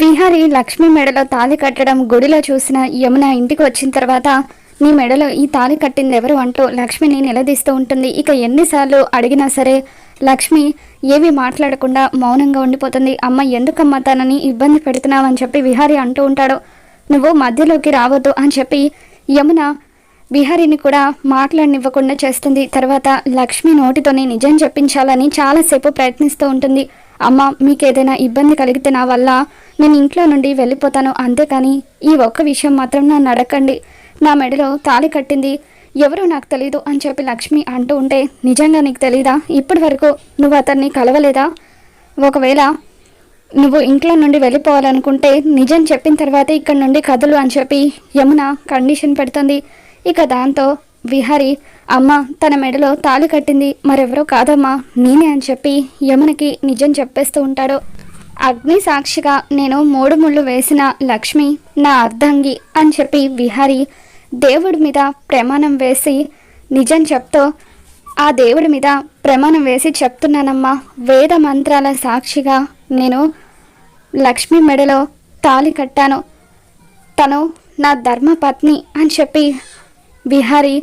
విహారి లక్ష్మి మెడలో తాళి కట్టడం గుడిలో చూసిన యమున ఇంటికి వచ్చిన తర్వాత నీ మెడలో ఈ తాళి కట్టింది ఎవరు? అంటూ లక్ష్మిని నిలదీస్తూ ఉంటుంది. ఇక ఎన్నిసార్లు అడిగినా సరే లక్ష్మి ఏమీ మాట్లాడకుండా మౌనంగా ఉండిపోతుంది. అమ్మ ఎందుకమ్మా తనని ఇబ్బంది పెడుతున్నావని చెప్పి విహారి అంటూ ఉంటాడు. నువ్వు మధ్యలోకి రావద్దు అని చెప్పి యమున విహారిని కూడా మాట్లాడనివ్వకుండా చేస్తుంది. తర్వాత లక్ష్మి నోటితోనే నిజం చెప్పించాలని చాలాసేపు ప్రయత్నిస్తూ ఉంటుంది. అమ్మ మీకు ఏదైనా ఇబ్బంది కలిగితే నా వల్ల నేను ఇంట్లో నుండి వెళ్ళిపోతాను. అంతేకాని ఈ ఒక్క విషయం మాత్రం నన్ను అడగండి నా మెడలో తాళి కట్టింది. ఎవరో నాకు తెలీదు అని చెప్పి లక్ష్మి అంటూ ఉంటే నిజంగా నీకు తెలీదా? ఇప్పటి వరకు నువ్వు అతన్ని కలవలేదా? ఒకవేళ నువ్వు ఇంట్లో నుండి వెళ్ళిపోవాలనుకుంటే నిజం చెప్పిన తర్వాతే ఇక్కడ నుండి కదలు అని చెప్పి యమున కండిషన్ పెడుతుంది. ఇక దాంతో విహారి అమ్మ తన మెడలో తాళి కట్టింది. మరెవరో కాదమ్మా నేనే అని చెప్పి యమునకి నిజం చెప్పేస్తూ ఉంటాడు. అగ్ని సాక్షిగా నేను మూడు ముళ్ళు వేసిన లక్ష్మి నా అర్ధంగి అని చెప్పి విహారి దేవుడి మీద ప్రమాణం వేసి నిజం చెప్తూ ఆ దేవుడి మీద ప్రమాణం వేసి చెప్తున్నానమ్మా. వేద మంత్రాల సాక్షిగా నేను లక్ష్మి మెడలో తాళి కట్టాను. తను నా ధర్మపత్ని అని చెప్పి విహారి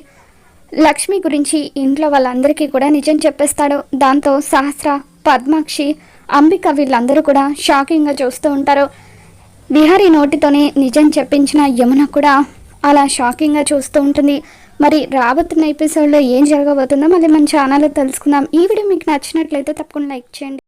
లక్ష్మి గురించి ఇంట్లో వాళ్ళందరికీ కూడా నిజం చెప్పేస్తాడు. దాంతో సహస్ర పద్మాక్షి అంబిక వీళ్ళందరూ కూడా షాకింగ్గా చూస్తూ ఉంటారు. విహారీ నోటితోనే నిజం చెప్పించిన యమున కూడా అలా షాకింగ్గా చూస్తూ ఉంటుంది. మరి రాబోతున్న ఎపిసోడ్లో ఏం జరగబోతుందో మళ్ళీ మన ఛానల్లో తెలుసుకుందాం. ఈ వీడియో మీకు నచ్చినట్లయితే తప్పకుండా లైక్ చేయండి.